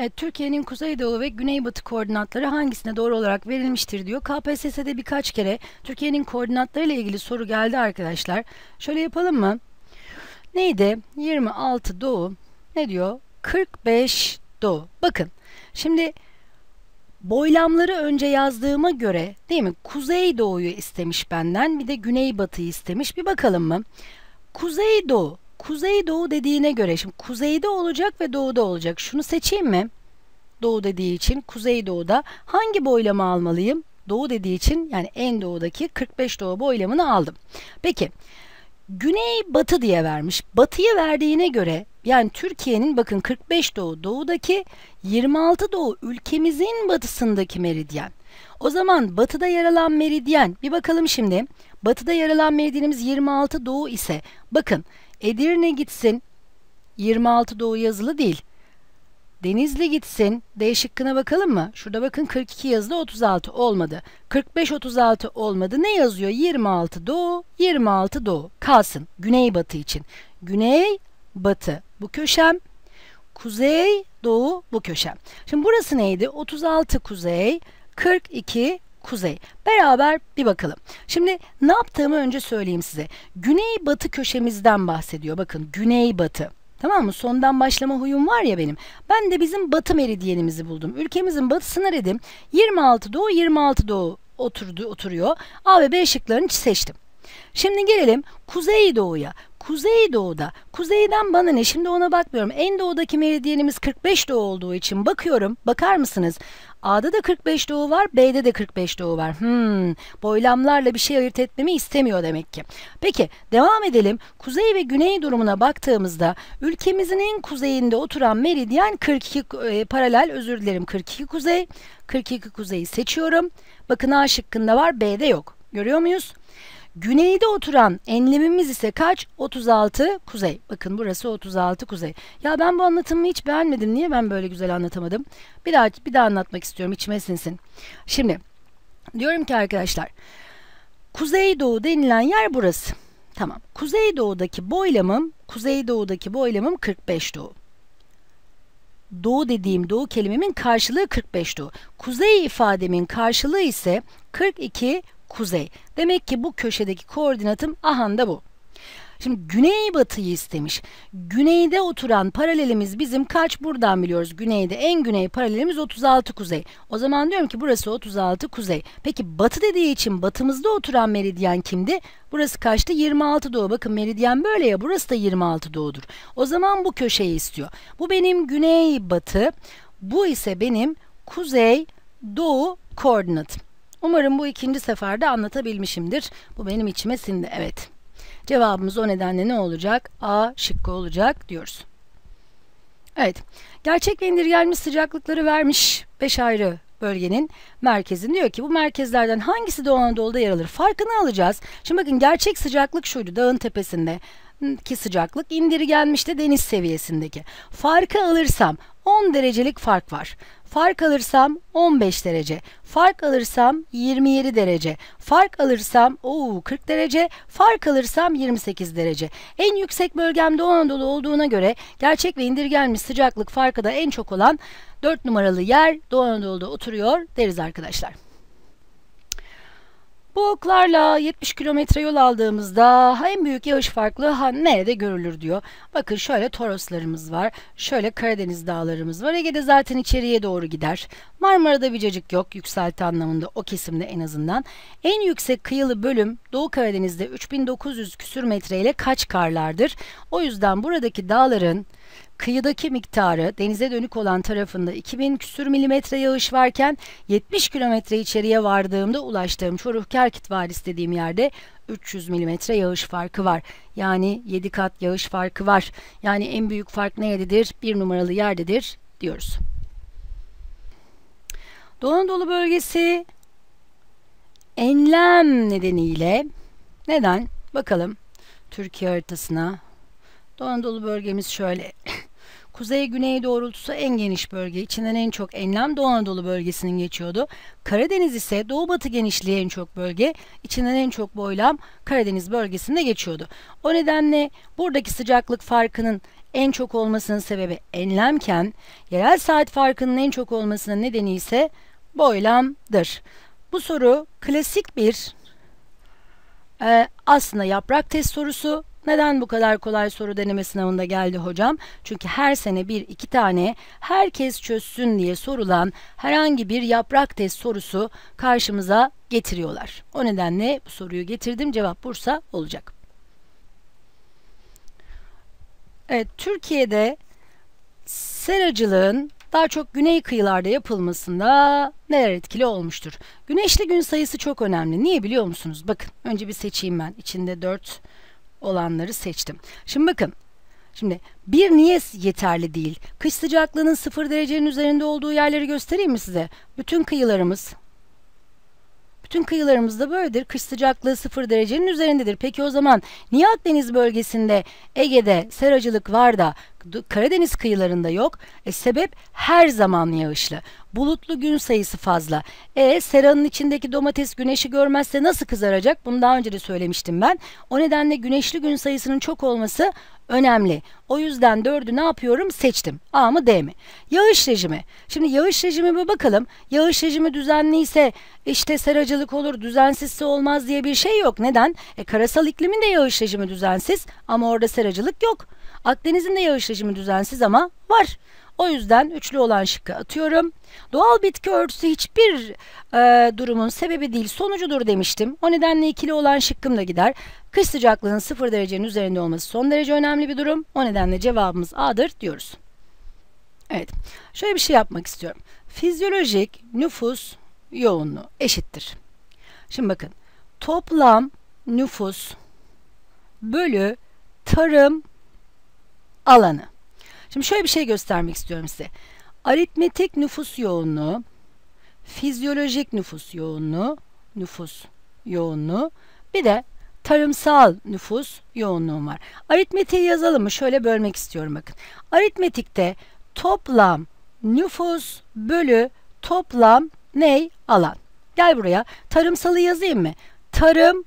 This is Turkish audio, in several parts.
Evet, Türkiye'nin kuzeydoğu ve güneybatı koordinatları hangisine doğru olarak verilmiştir diyor. KPSS'de birkaç kere Türkiye'nin koordinatları ile ilgili soru geldi arkadaşlar. Şöyle yapalım mı? Neydi? 26 doğu. Ne diyor? 45 doğu. Bakın. Şimdi boylamları önce yazdığıma göre değil mi? Kuzeydoğuyu istemiş benden. Bir de güneybatıyı istemiş. Bir bakalım mı? Kuzeydoğu Kuzeydoğu dediğine göre şimdi kuzeyde olacak ve doğuda olacak. Şunu seçeyim mi? Doğu dediği için kuzeydoğuda hangi boylamı almalıyım? Doğu dediği için yani en doğudaki 45 doğu boylamını aldım. Peki güney batı diye vermiş. Batıyı verdiğine göre yani Türkiye'nin bakın 45 doğu doğudaki 26 doğu ülkemizin batısındaki meridyen. O zaman batıda yer alan meridyen bir bakalım şimdi. Batıda yer alan meridyenimiz 26 doğu ise bakın Edirne gitsin. 26 doğu yazılı değil. Denizli gitsin. D şıkkına bakalım mı? Şurada bakın 42 yazılı 36 olmadı. 45 36 olmadı. Ne yazıyor? 26 doğu, 26 doğu. Kalsın. Güneybatı için. Güney batı bu köşem. Kuzey doğu bu köşem. Şimdi burası neydi? 36 kuzey, 42 kuzey. Beraber bir bakalım. Şimdi ne yaptığımı önce söyleyeyim size. Güney-batı köşemizden bahsediyor. Bakın güney-batı. Tamam mı? Sondan başlama huyum var ya benim. Ben de bizim batı meridyenimizi buldum. Ülkemizin batısını dedim. 26 doğu 26 doğu oturdu, oturuyor. A ve B şıklarını seçtim. Şimdi gelelim Kuzeydoğu'ya. Kuzeydoğu'da, kuzeyden bana ne? Şimdi ona bakmıyorum. En doğudaki meridyenimiz 45 doğu olduğu için bakıyorum. Bakar mısınız? A'da da 45 doğu var, B'de de 45 doğu var. Hmm, boylamlarla bir şey ayırt etmemi istemiyor demek ki. Peki, devam edelim. Kuzey ve güney durumuna baktığımızda ülkemizin en kuzeyinde oturan meridyen 42 e, paralel, özür dilerim 42 kuzey. 42 kuzeyi seçiyorum. Bakın A şıkkında var, B'de yok. Görüyor muyuz? Güneyde oturan enlemimiz ise kaç? 36 kuzey. Bakın burası 36 kuzey. Ya ben bu anlatımı hiç beğenmedim. Niye ben böyle güzel anlatamadım? Bir daha bir daha anlatmak istiyorum. İçime sinsin. Şimdi diyorum ki arkadaşlar Kuzeydoğu denilen yer burası. Tamam. Kuzeydoğu'daki boylamım, Kuzeydoğu'daki boylamım 45 doğu. Doğu dediğim doğu kelimemin karşılığı 45 doğu. Kuzey ifademin karşılığı ise 42 kuzey. Demek ki bu köşedeki koordinatım ahanda bu. Şimdi güneybatıyı istemiş. Güneyde oturan paralelimiz bizim kaç buradan biliyoruz. Güneyde en güney paralelimiz 36 kuzey. O zaman diyorum ki burası 36 kuzey. Peki batı dediği için batımızda oturan meridyen kimdi? Burası kaçtı? 26 doğu. Bakın meridyen böyle ya burası da 26 doğudur. O zaman bu köşeyi istiyor. Bu benim güney batı. Bu ise benim kuzey doğu koordinatım. Umarım bu ikinci seferde anlatabilmişimdir. Bu benim içime sindi. Evet. Cevabımız o nedenle ne olacak? A şıkkı olacak diyoruz. Evet. Gerçek ve indirgenmiş sıcaklıkları vermiş 5 ayrı bölgenin merkezini diyor ki bu merkezlerden hangisi Doğu Anadolu'da yer alır? Farkını alacağız. Şimdi bakın gerçek sıcaklık şuydu dağın tepesinde ki sıcaklık indirgenmişti deniz seviyesindeki. Farkı alırsam 10 derecelik fark var. Fark alırsam 15 derece. Fark alırsam 27 derece. Fark alırsam oo, 40 derece. Fark alırsam 28 derece. En yüksek bölgem Doğu Anadolu olduğuna göre gerçek ve indirgenmiş sıcaklık farkı da en çok olan 4 numaralı yer Doğu Anadolu'da oturuyor deriz arkadaşlar. Bu oklarla 70 kilometre yol aldığımızda en büyük yağış farklı nerede görülür diyor. Bakın şöyle Toroslarımız var. Şöyle Karadeniz dağlarımız var. Ege'de zaten içeriye doğru gider. Marmara'da bir cacık yok yükselti anlamında o kesimde en azından. En yüksek kıyılı bölüm Doğu Karadeniz'de 3900 küsür metre ile kaç karlardır. O yüzden buradaki dağların kıyıdaki miktarı denize dönük olan tarafında 2000 küsür milimetre yağış varken 70 kilometre içeriye vardığımda ulaştığım Çoruh Kerkit Vadisi dediğim yerde 300 milimetre yağış farkı var. Yani 7 kat yağış farkı var. Yani en büyük fark nerededir? Bir numaralı yerdedir diyoruz. Doğu Anadolu bölgesi enlem nedeniyle neden? Bakalım Türkiye haritasına. Doğu Anadolu bölgemiz şöyle Kuzey-güney doğrultusu en geniş bölge. İçinden en çok enlem Doğu Anadolu bölgesinin geçiyordu. Karadeniz ise doğu-batı genişliği en çok bölge. İçinden en çok boylam Karadeniz bölgesinde geçiyordu. O nedenle buradaki sıcaklık farkının en çok olmasının sebebi enlemken yerel saat farkının en çok olmasının nedeni ise boylamdır. Bu soru klasik bir e, aslında yaprak test sorusu. Neden bu kadar kolay soru deneme sınavında geldi hocam? Çünkü her sene bir iki tane herkes çözsün diye sorulan herhangi bir yaprak test sorusu karşımıza getiriyorlar. O nedenle bu soruyu getirdim. Cevap Bursa olacak. Evet, Türkiye'de seracılığın daha çok güney kıyılarda yapılmasında neler etkili olmuştur? Güneşli gün sayısı çok önemli. Niye biliyor musunuz? Bakın önce bir seçeyim ben. İçinde 4 olanları seçtim. Şimdi bakın. Şimdi bir niye yeterli değil? Kış sıcaklığının 0 derecenin üzerinde olduğu yerleri göstereyim mi size? Bütün kıyılarımız bütün kıyılarımızda böyledir. Kış sıcaklığı 0 derecenin üzerindedir. Peki o zaman niye Akdeniz bölgesinde Ege'de seracılık var da Karadeniz kıyılarında yok? E sebep her zaman yağışlı. Bulutlu gün sayısı fazla. E seranın içindeki domates güneşi görmezse nasıl kızaracak? Bunu daha önce de söylemiştim ben. O nedenle güneşli gün sayısının çok olması önemli. O yüzden dördü ne yapıyorum? Seçtim. A mı D mi? Yağış rejimi. Şimdi yağış rejimi bakalım. Yağış rejimi düzenliyse işte seracılık olur, düzensizse olmaz diye bir şey yok. Neden? E karasal iklimin de yağış rejimi düzensiz ama orada seracılık yok. Akdeniz'in de yağış rejimi düzensiz ama var. O yüzden üçlü olan şıkkı atıyorum. Doğal bitki örtüsü hiçbir e, durumun sebebi değil sonucudur demiştim. O nedenle ikili olan şıkkım da gider. Kış sıcaklığının sıfır derecenin üzerinde olması son derece önemli bir durum. O nedenle cevabımız A'dır diyoruz. Evet. Şöyle bir şey yapmak istiyorum. Fizyolojik nüfus yoğunluğu eşittir. Şimdi bakın. Toplam nüfus bölü tarım alanı. Şimdi şöyle bir şey göstermek istiyorum size. Aritmetik nüfus yoğunluğu, fizyolojik nüfus yoğunluğu, nüfus yoğunluğu, bir de tarımsal nüfus yoğunluğu var. Aritmetiği yazalım mı? Şöyle bölmek istiyorum bakın. Aritmetikte toplam nüfus bölü toplam ney? Alan. Gel buraya. Tarımsalı yazayım mı? Tarım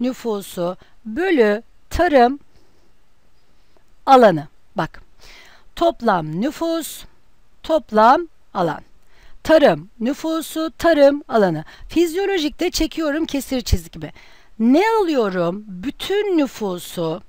nüfusu bölü tarım alanı. Bak. Toplam nüfus, toplam alan. Tarım nüfusu, tarım alanı. Fizyolojikte çekiyorum kesir çizgimi. Ne alıyorum? Bütün nüfusu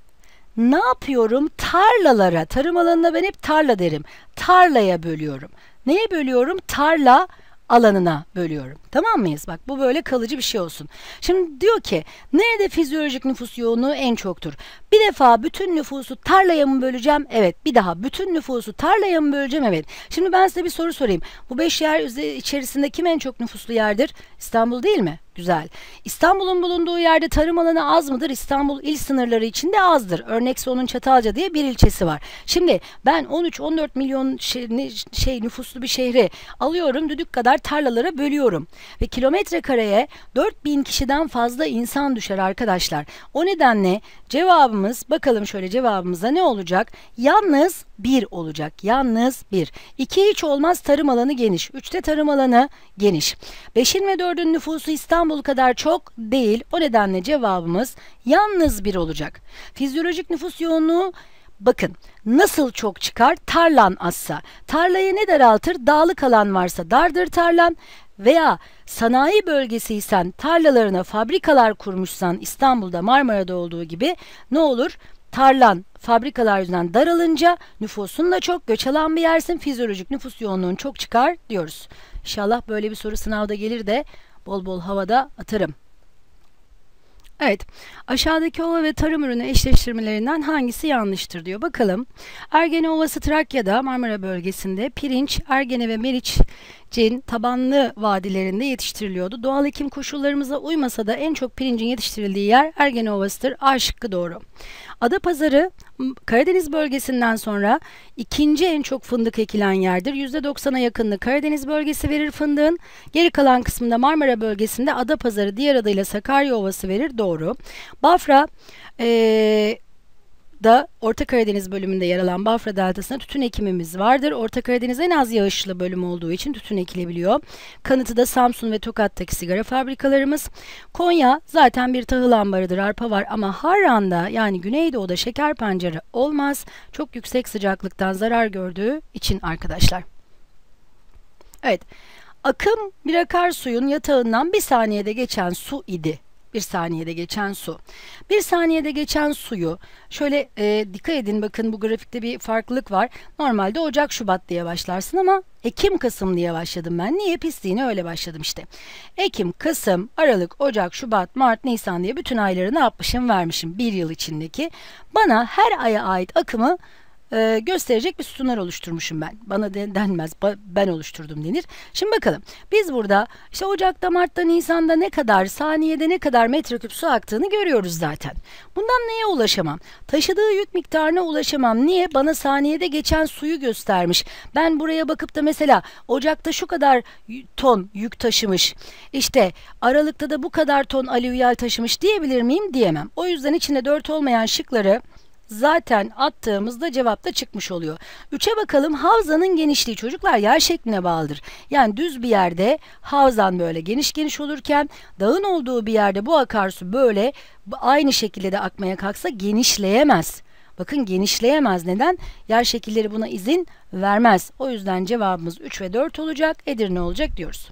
ne yapıyorum? Tarlalara, tarım alanına ben hep tarla derim. Tarlaya bölüyorum. Neye bölüyorum? Tarla alanına bölüyorum. Tamam mıyız? Bak bu böyle kalıcı bir şey olsun. Şimdi diyor ki nerede fizyolojik nüfus yoğunluğu en çoktur? Bir defa bütün nüfusu tarlaya mı böleceğim? Evet. Bir daha bütün nüfusu tarlaya mı böleceğim? Evet. Şimdi ben size bir soru sorayım. Bu beş yer içerisinde kim en çok nüfuslu yerdir? İstanbul değil mi? Güzel. İstanbul'un bulunduğu yerde tarım alanı az mıdır? İstanbul il sınırları içinde azdır. Örnek sonun Çatalca diye bir ilçesi var. Şimdi ben 13-14 milyon şey, şey nüfuslu bir şehri alıyorum düdük kadar tarlalara bölüyorum. Ve kilometre kareye 4000 kişiden fazla insan düşer arkadaşlar. O nedenle cevabımız bakalım şöyle cevabımıza ne olacak? Yalnız 1 olacak. Yalnız 1. 2 hiç olmaz tarım alanı geniş. 3'te tarım alanı geniş. 5'in ve 4'ün nüfusu İstanbul kadar çok değil. O nedenle cevabımız yalnız 1 olacak. Fizyolojik nüfus yoğunluğu Bakın nasıl çok çıkar? Tarlan azsa. Tarlayı ne daraltır? Dağlık alan varsa dardır tarlan veya sanayi bölgesiysen tarlalarına fabrikalar kurmuşsan İstanbul'da Marmara'da olduğu gibi ne olur? tarlan fabrikalar yüzünden daralınca nüfusun da çok göç alan bir yersin. Fizyolojik nüfus yoğunluğun çok çıkar diyoruz. İnşallah böyle bir soru sınavda gelir de bol bol havada atarım. Evet, aşağıdaki ova ve tarım ürünü eşleştirmelerinden hangisi yanlıştır diyor. Bakalım. Ergene Ovası Trakya'da Marmara bölgesinde pirinç, Ergene ve Meriç'in tabanlı vadilerinde yetiştiriliyordu. Doğal ekim koşullarımıza uymasa da en çok pirincin yetiştirildiği yer Ergene Ovası'dır. A şıkkı doğru. Adapazarı Karadeniz bölgesinden sonra ikinci en çok fındık ekilen yerdir. %90'a yakınını Karadeniz bölgesi verir fındığın. Geri kalan kısmında Marmara bölgesinde Adapazarı diğer adıyla Sakarya Ovası verir. Doğru. Bafra ee, Aralık'ta Orta Karadeniz bölümünde yer alan Bafra Deltası'nda tütün ekimimiz vardır. Orta Karadeniz en az yağışlı bölüm olduğu için tütün ekilebiliyor. Kanıtı da Samsun ve Tokat'taki sigara fabrikalarımız. Konya zaten bir tahıl ambarıdır, arpa var ama Harran'da yani Güneydoğu'da şeker pancarı olmaz. Çok yüksek sıcaklıktan zarar gördüğü için arkadaşlar. Evet. Akım bir akarsuyun yatağından bir saniyede geçen su idi. Bir saniyede geçen su. Bir saniyede geçen suyu şöyle e, dikkat edin bakın bu grafikte bir farklılık var. Normalde Ocak Şubat diye başlarsın ama Ekim Kasım diye başladım ben. Niye pisliğine öyle başladım işte. Ekim, Kasım, Aralık, Ocak, Şubat, Mart, Nisan diye bütün ayları ne yapmışım vermişim bir yıl içindeki. Bana her aya ait akımı e, gösterecek bir sütunlar oluşturmuşum ben. Bana de, denmez, ben oluşturdum denir. Şimdi bakalım. Biz burada işte Ocak'ta, Mart'ta, Nisan'da ne kadar, saniyede ne kadar metreküp su aktığını görüyoruz zaten. Bundan neye ulaşamam? Taşıdığı yük miktarına ulaşamam. Niye? Bana saniyede geçen suyu göstermiş. Ben buraya bakıp da mesela Ocak'ta şu kadar ton yük taşımış. İşte Aralık'ta da bu kadar ton alüvyal taşımış diyebilir miyim? Diyemem. O yüzden içinde 4 olmayan şıkları zaten attığımızda cevap da çıkmış oluyor. 3'e bakalım havzanın genişliği çocuklar yer şekline bağlıdır. Yani düz bir yerde havzan böyle geniş geniş olurken dağın olduğu bir yerde bu akarsu böyle aynı şekilde de akmaya kalksa genişleyemez. Bakın genişleyemez. Neden? Yer şekilleri buna izin vermez. O yüzden cevabımız 3 ve 4 olacak. Edirne olacak diyoruz.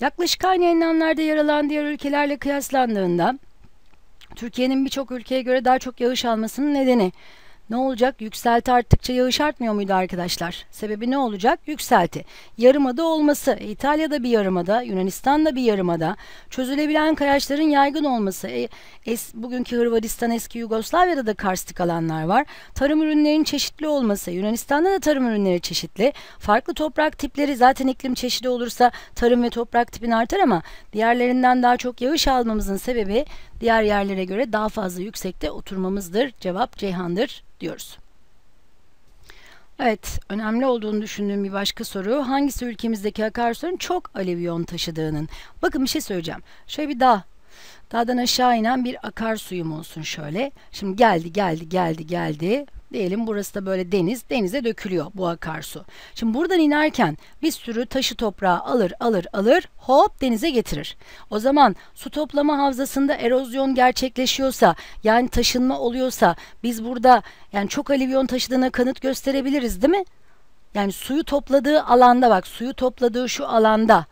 Yaklaşık aynı enlemlerde yer alan diğer ülkelerle kıyaslandığında Türkiye'nin birçok ülkeye göre daha çok yağış almasının nedeni ne olacak? Yükselti arttıkça yağış artmıyor muydu arkadaşlar? Sebebi ne olacak? Yükselti. Yarımada olması, İtalya'da bir yarımada, Yunanistan'da bir yarımada, çözülebilen kayaçların yaygın olması, e, es, bugünkü Hırvatistan, eski Yugoslavya'da da karstik alanlar var. Tarım ürünlerinin çeşitli olması, Yunanistan'da da tarım ürünleri çeşitli. Farklı toprak tipleri zaten iklim çeşidi olursa tarım ve toprak tipin artar ama diğerlerinden daha çok yağış almamızın sebebi diğer yerlere göre daha fazla yüksekte oturmamızdır. Cevap Ceyhan'dır diyoruz. Evet, önemli olduğunu düşündüğüm bir başka soru. Hangisi ülkemizdeki akarsuların çok alevyon taşıdığının? Bakın bir şey söyleyeceğim. Şöyle bir dağ Dağdan aşağı inen bir akarsuyum olsun şöyle. Şimdi geldi, geldi, geldi, geldi. Diyelim burası da böyle deniz. Denize dökülüyor bu akarsu. Şimdi buradan inerken bir sürü taşı toprağı alır, alır, alır. Hop denize getirir. O zaman su toplama havzasında erozyon gerçekleşiyorsa yani taşınma oluyorsa biz burada yani çok alivyon taşıdığına kanıt gösterebiliriz değil mi? Yani suyu topladığı alanda bak suyu topladığı şu alanda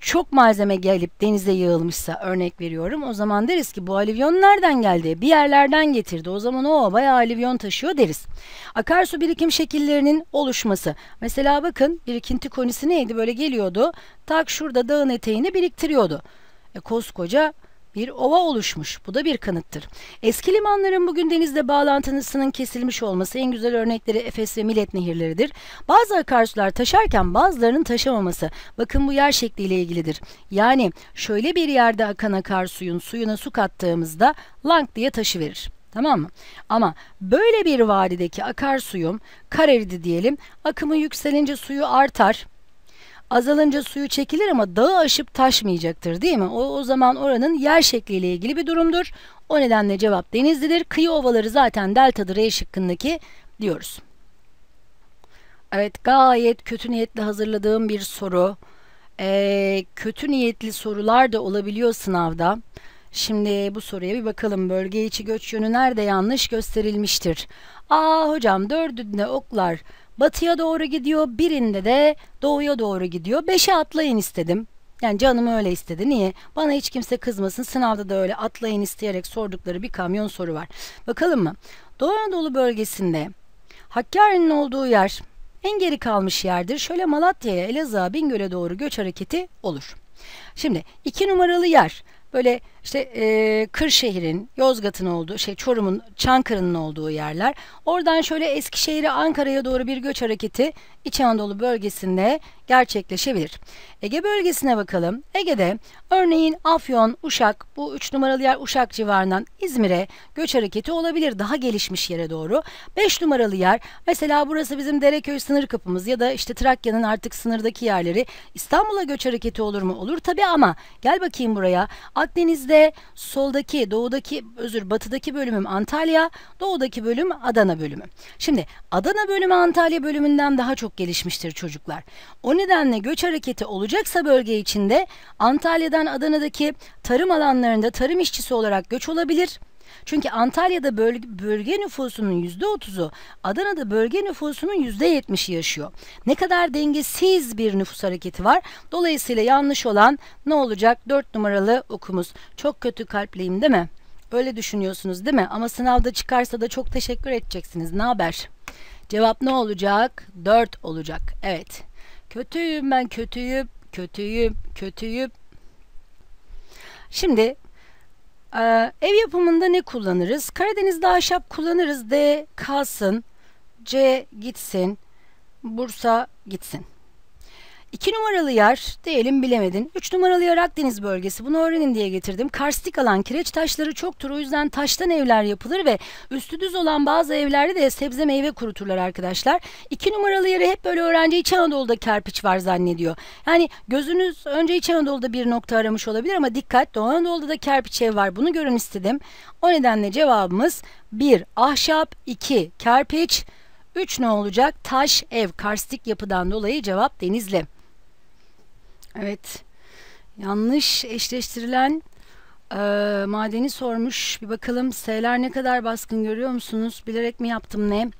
çok malzeme gelip denize yığılmışsa örnek veriyorum o zaman deriz ki bu alivyon nereden geldi? Bir yerlerden getirdi. O zaman o bayağı alivyon taşıyor deriz. Akarsu birikim şekillerinin oluşması. Mesela bakın birikinti konisi neydi? Böyle geliyordu. Tak şurada dağın eteğini biriktiriyordu. E, koskoca bir ova oluşmuş. Bu da bir kanıttır. Eski limanların bugün denizle bağlantısının kesilmiş olması en güzel örnekleri Efes ve Milet nehirleridir. Bazı akarsular taşarken bazılarının taşamaması. Bakın bu yer şekliyle ilgilidir. Yani şöyle bir yerde akan akarsuyun suyuna su kattığımızda lank diye taşı verir. Tamam mı? Ama böyle bir vadideki akarsuyum kar eridi diyelim. Akımı yükselince suyu artar. Azalınca suyu çekilir ama dağı aşıp taşmayacaktır değil mi? O, o zaman oranın yer şekliyle ilgili bir durumdur. O nedenle cevap denizlidir. Kıyı ovaları zaten deltadır E şıkkındaki diyoruz. Evet gayet kötü niyetli hazırladığım bir soru. Ee, kötü niyetli sorular da olabiliyor sınavda. Şimdi bu soruya bir bakalım. Bölge içi göç yönü nerede yanlış gösterilmiştir? Aa hocam dördünde oklar batıya doğru gidiyor. Birinde de doğuya doğru gidiyor. Beşe atlayın istedim. Yani canım öyle istedi. Niye? Bana hiç kimse kızmasın. Sınavda da öyle atlayın isteyerek sordukları bir kamyon soru var. Bakalım mı? Doğu Anadolu bölgesinde Hakkari'nin olduğu yer en geri kalmış yerdir. Şöyle Malatya'ya, Elazığ'a, Bingöl'e doğru göç hareketi olur. Şimdi iki numaralı yer böyle işte e, Kırşehir'in, Yozgat'ın olduğu, şey Çorum'un, Çankırı'nın olduğu yerler. Oradan şöyle Eskişehir'e, Ankara'ya doğru bir göç hareketi İç Anadolu bölgesinde gerçekleşebilir. Ege bölgesine bakalım. Ege'de örneğin Afyon, Uşak, bu 3 numaralı yer Uşak civarından İzmir'e göç hareketi olabilir daha gelişmiş yere doğru. 5 numaralı yer mesela burası bizim Dereköy sınır kapımız ya da işte Trakya'nın artık sınırdaki yerleri İstanbul'a göç hareketi olur mu? Olur tabi ama gel bakayım buraya. Akdeniz'de Karadeniz'de soldaki, doğudaki, özür batıdaki bölümüm Antalya, doğudaki bölüm Adana bölümü. Şimdi Adana bölümü Antalya bölümünden daha çok gelişmiştir çocuklar. O nedenle göç hareketi olacaksa bölge içinde Antalya'dan Adana'daki tarım alanlarında tarım işçisi olarak göç olabilir. Çünkü Antalya'da bölge, bölge nüfusunun yüzde otuzu, Adana'da bölge nüfusunun yüzde yetmişi yaşıyor. Ne kadar dengesiz bir nüfus hareketi var. Dolayısıyla yanlış olan ne olacak? Dört numaralı okumuz. Çok kötü kalpliyim değil mi? Öyle düşünüyorsunuz değil mi? Ama sınavda çıkarsa da çok teşekkür edeceksiniz. Ne haber? Cevap ne olacak? 4 olacak. Evet. Kötüyüm ben kötüyüm, kötüyüm, kötüyüm. Şimdi ee, ev yapımında ne kullanırız? Karadeniz'de ahşap kullanırız. D kalsın. C gitsin. Bursa gitsin. 2 numaralı yer diyelim bilemedin. 3 numaralı yer Akdeniz bölgesi. Bunu öğrenin diye getirdim. Karstik alan kireç taşları çoktur. O yüzden taştan evler yapılır ve üstü düz olan bazı evlerde de sebze meyve kuruturlar arkadaşlar. 2 numaralı yeri hep böyle öğrenci İç Anadolu'da kerpiç var zannediyor. Yani gözünüz önce İç Anadolu'da bir nokta aramış olabilir ama dikkat Doğu Anadolu'da da kerpiç ev var. Bunu görün istedim. O nedenle cevabımız 1 ahşap, 2 kerpiç, 3 ne olacak? Taş ev karstik yapıdan dolayı cevap Denizli. Evet. Yanlış eşleştirilen e, madeni sormuş. Bir bakalım S'ler ne kadar baskın görüyor musunuz? Bilerek mi yaptım ne?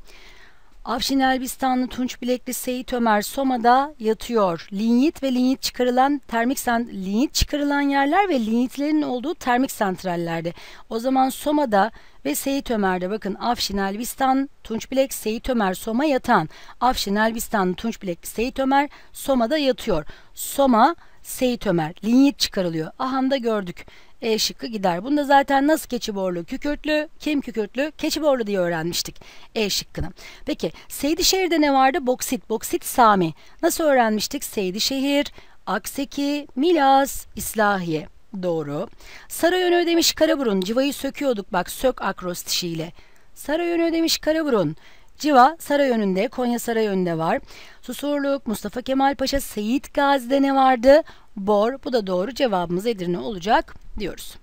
Afşin Elbistanlı Tunç Bilekli Seyit Ömer Soma'da yatıyor. Linyit ve linyit çıkarılan termik linyit çıkarılan yerler ve linyitlerin olduğu termik santrallerde. O zaman Soma'da ve Seyit Ömer'de bakın Afşin Elbistan, Tunç Bilek, Seyit Ömer, Soma yatan. Afşin Elbistan, Tunç Bilek, Seyit Ömer, Soma'da yatıyor. Soma, Seyit Ömer, linyit çıkarılıyor. Ahanda gördük. E şıkkı gider. Bunda zaten nasıl keçiborlu, kükürtlü, kim kükürtlü, keçiborlu diye öğrenmiştik E şıkkını. Peki Seydişehir'de ne vardı? Boksit, boksit Sami. Nasıl öğrenmiştik? Seydişehir, Akseki, Milas, İslahiye. Doğru. Sarayön ödemiş Karaburun. Civayı söküyorduk bak sök akrostişiyle. Sarayön ödemiş Karaburun. Civa saray önünde, Konya saray önünde var. Susurluk, Mustafa Kemal Paşa, Seyit Gazi'de ne vardı? Bor. Bu da doğru cevabımız Edirne olacak diyoruz.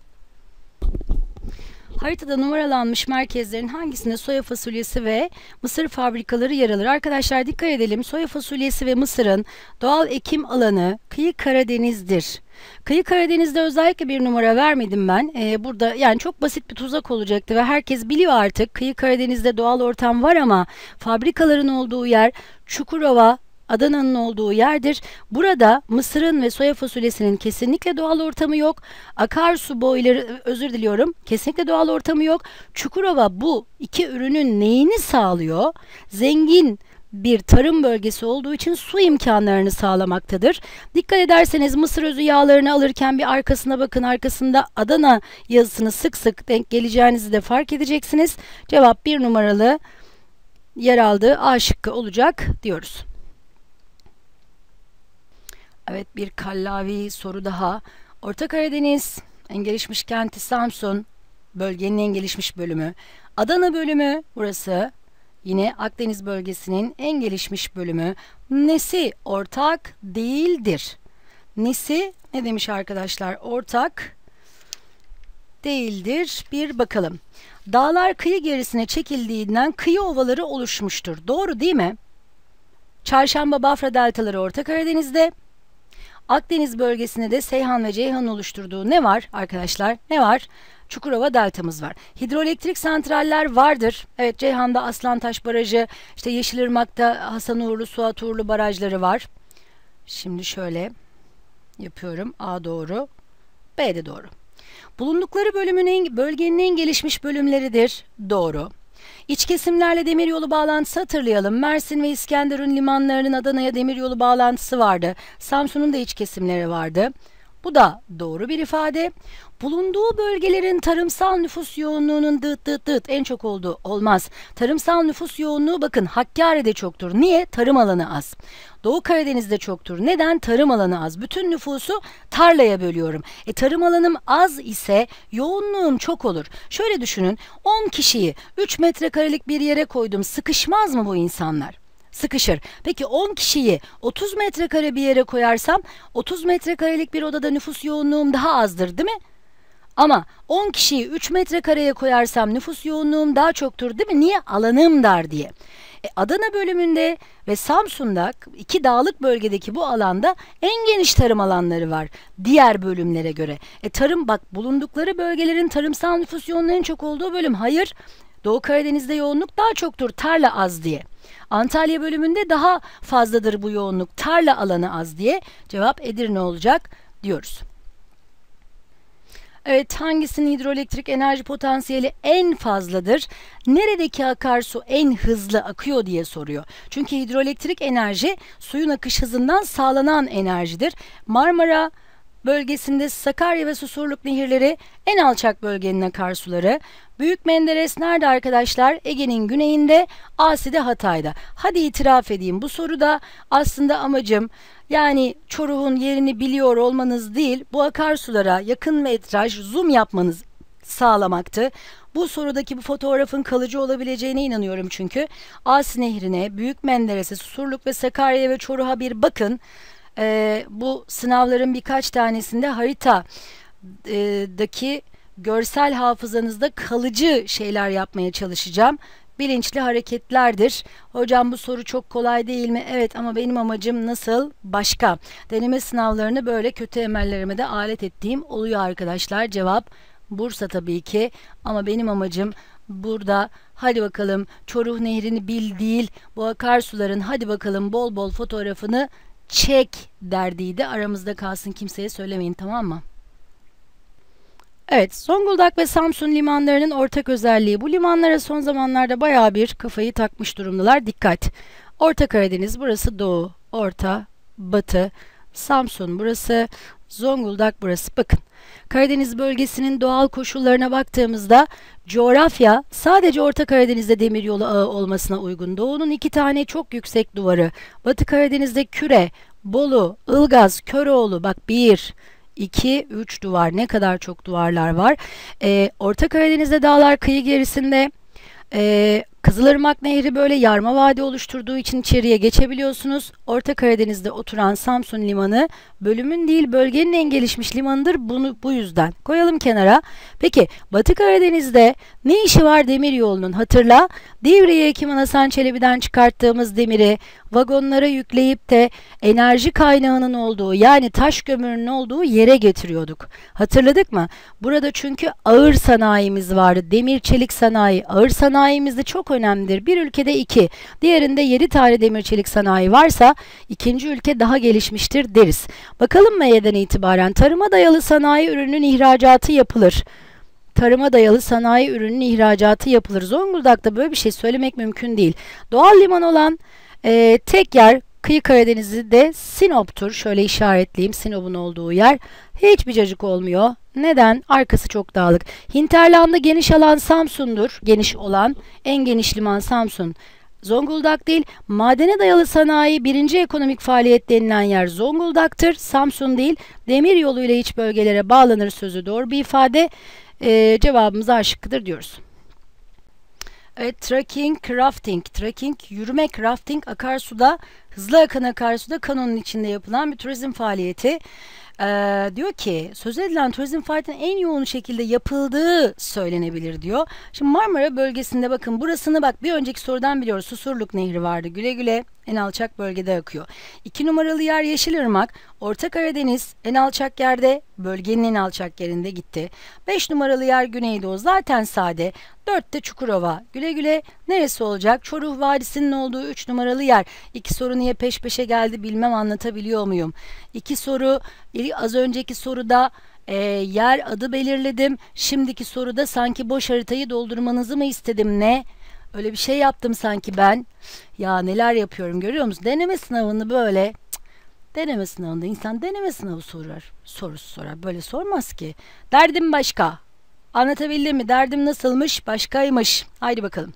Haritada numaralanmış merkezlerin hangisinde soya fasulyesi ve mısır fabrikaları yer alır? Arkadaşlar dikkat edelim. Soya fasulyesi ve mısırın doğal ekim alanı kıyı Karadeniz'dir. Kıyı Karadeniz'de özellikle bir numara vermedim ben. Ee, burada yani çok basit bir tuzak olacaktı ve herkes biliyor artık. Kıyı Karadeniz'de doğal ortam var ama fabrikaların olduğu yer Çukurova, Adana'nın olduğu yerdir. Burada mısırın ve soya fasulyesinin kesinlikle doğal ortamı yok. Akarsu boyları özür diliyorum. Kesinlikle doğal ortamı yok. Çukurova bu iki ürünün neyini sağlıyor? Zengin bir tarım bölgesi olduğu için su imkanlarını sağlamaktadır. Dikkat ederseniz mısır özü yağlarını alırken bir arkasına bakın. Arkasında Adana yazısını sık sık denk geleceğinizi de fark edeceksiniz. Cevap bir numaralı yer aldığı A şıkkı olacak diyoruz. Evet bir kallavi soru daha. Orta Karadeniz en gelişmiş kenti Samsun. Bölgenin en gelişmiş bölümü. Adana bölümü burası. Yine Akdeniz bölgesinin en gelişmiş bölümü. Nesi ortak değildir? Nesi ne demiş arkadaşlar? Ortak değildir. Bir bakalım. Dağlar kıyı gerisine çekildiğinden kıyı ovaları oluşmuştur. Doğru değil mi? Çarşamba Bafra deltaları Orta Karadeniz'de. Akdeniz bölgesinde de Seyhan ve Ceyhan oluşturduğu ne var arkadaşlar? Ne var? Çukurova deltamız var. Hidroelektrik santraller vardır. Evet Ceyhan'da Aslantaş Barajı, işte Yeşilırmak'ta Hasan Uğurlu, Suat Uğurlu barajları var. Şimdi şöyle yapıyorum. A doğru, B de doğru. Bulundukları bölümün bölgenin en gelişmiş bölümleridir. Doğru. İç kesimlerle demiryolu bağlantısı hatırlayalım. Mersin ve İskenderun limanlarının Adana'ya demiryolu bağlantısı vardı. Samsun'un da iç kesimleri vardı. Bu da doğru bir ifade. Bulunduğu bölgelerin tarımsal nüfus yoğunluğunun dıt dıt dıt en çok olduğu olmaz. Tarımsal nüfus yoğunluğu bakın Hakkari'de çoktur. Niye? Tarım alanı az. Doğu Karadeniz'de çoktur. Neden? Tarım alanı az. Bütün nüfusu tarlaya bölüyorum. E tarım alanım az ise yoğunluğum çok olur. Şöyle düşünün 10 kişiyi 3 metrekarelik bir yere koydum. Sıkışmaz mı bu insanlar? Sıkışır. Peki 10 kişiyi 30 metrekare bir yere koyarsam 30 metrekarelik bir odada nüfus yoğunluğum daha azdır değil mi? Ama 10 kişiyi 3 metrekareye koyarsam nüfus yoğunluğum daha çoktur değil mi? Niye? Alanım dar diye. E, Adana bölümünde ve Samsun'da iki dağlık bölgedeki bu alanda en geniş tarım alanları var diğer bölümlere göre. E, tarım bak bulundukları bölgelerin tarımsal nüfus yoğunluğu en çok olduğu bölüm. Hayır. Doğu Karadeniz'de yoğunluk daha çoktur. Tarla az diye. Antalya bölümünde daha fazladır bu yoğunluk. Tarla alanı az diye. Cevap Edirne olacak diyoruz. Evet hangisinin hidroelektrik enerji potansiyeli en fazladır? Neredeki akarsu en hızlı akıyor diye soruyor. Çünkü hidroelektrik enerji suyun akış hızından sağlanan enerjidir. Marmara bölgesinde Sakarya ve Susurluk nehirleri en alçak bölgenin akarsuları. Büyük Menderes nerede arkadaşlar? Ege'nin güneyinde, Asi'de Hatay'da. Hadi itiraf edeyim bu soruda aslında amacım yani Çoruh'un yerini biliyor olmanız değil, bu akarsulara yakın metraj zoom yapmanız sağlamaktı. Bu sorudaki bu fotoğrafın kalıcı olabileceğine inanıyorum çünkü. Asi Nehri'ne, Büyük Menderes'e, Susurluk ve Sakarya ve Çoruh'a bir bakın. Ee, bu sınavların birkaç tanesinde haritadaki görsel hafızanızda kalıcı şeyler yapmaya çalışacağım bilinçli hareketlerdir. Hocam bu soru çok kolay değil mi? Evet ama benim amacım nasıl? Başka. Deneme sınavlarını böyle kötü emellerime de alet ettiğim oluyor arkadaşlar. Cevap Bursa tabii ki ama benim amacım burada hadi bakalım Çoruh Nehri'ni bil değil bu akarsuların hadi bakalım bol bol fotoğrafını çek derdiydi. Aramızda kalsın kimseye söylemeyin tamam mı? Evet, Zonguldak ve Samsun limanlarının ortak özelliği. Bu limanlara son zamanlarda baya bir kafayı takmış durumdalar. Dikkat! Orta Karadeniz, burası Doğu, Orta, Batı, Samsun burası, Zonguldak burası. Bakın, Karadeniz bölgesinin doğal koşullarına baktığımızda coğrafya sadece Orta Karadeniz'de demiryolu ağı olmasına uygun. Doğu'nun iki tane çok yüksek duvarı. Batı Karadeniz'de Küre, Bolu, Ilgaz, Köroğlu bak bir, 2, 3 duvar ne kadar çok duvarlar var. Ee, Orta Karadeniz'de dağlar kıyı gerisinde e, Kızılırmak Nehri böyle yarma vadi oluşturduğu için içeriye geçebiliyorsunuz. Orta Karadeniz'de oturan Samsun Limanı bölümün değil bölgenin en gelişmiş limanıdır. Bunu bu yüzden koyalım kenara. Peki Batı Karadeniz'de ne işi var demir yolunun? Hatırla. Divriğe Hekim Hasan Çelebi'den çıkarttığımız demiri vagonlara yükleyip de enerji kaynağının olduğu yani taş kömürünün olduğu yere getiriyorduk. Hatırladık mı? Burada çünkü ağır sanayimiz vardı. Demir çelik sanayi. Ağır sanayimizde çok önemlidir. Bir ülkede iki, diğerinde yedi tane demir çelik sanayi varsa ikinci ülke daha gelişmiştir deriz. Bakalım M'den itibaren tarıma dayalı sanayi ürünün ihracatı yapılır tarıma dayalı sanayi ürünün ihracatı yapılır. Zonguldak'ta böyle bir şey söylemek mümkün değil. Doğal liman olan e, tek yer kıyı Karadeniz'de Sinop'tur. Şöyle işaretleyeyim Sinop'un olduğu yer. Hiçbir cacık olmuyor. Neden? Arkası çok dağlık. Hinterland'da geniş alan Samsun'dur. Geniş olan. En geniş liman Samsun. Zonguldak değil, madene dayalı sanayi birinci ekonomik faaliyet denilen yer Zonguldak'tır. Samsun değil, demir yoluyla iç bölgelere bağlanır sözü doğru bir ifade. Ee, cevabımız A şıkkıdır diyoruz. Evet, trekking, crafting. Trekking, yürüme, crafting akarsuda, hızlı akan akarsuda kanonun içinde yapılan bir turizm faaliyeti. Ee, diyor ki söz edilen turizm faaliyetinin en yoğun şekilde yapıldığı söylenebilir diyor. Şimdi Marmara bölgesinde bakın burasını bak bir önceki sorudan biliyoruz. Susurluk Nehri vardı. Güle güle en alçak bölgede akıyor. İki numaralı yer Yeşilırmak. Orta Karadeniz en alçak yerde bölgenin en alçak yerinde gitti. Beş numaralı yer Güneydoğu zaten sade. Dörtte Çukurova. Güle güle neresi olacak? Çoruh Vadisi'nin olduğu üç numaralı yer. İki soru niye peş peşe geldi bilmem anlatabiliyor muyum? İki soru az önceki soruda e, yer adı belirledim. Şimdiki soruda sanki boş haritayı doldurmanızı mı istedim ne? Öyle bir şey yaptım sanki ben. Ya neler yapıyorum görüyor musun? Deneme sınavını böyle deneme sınavında insan deneme sınavı sorar. Sorusu sorar. Böyle sormaz ki. Derdim başka. Anlatabildim mi? Derdim nasılmış? Başkaymış. Haydi bakalım.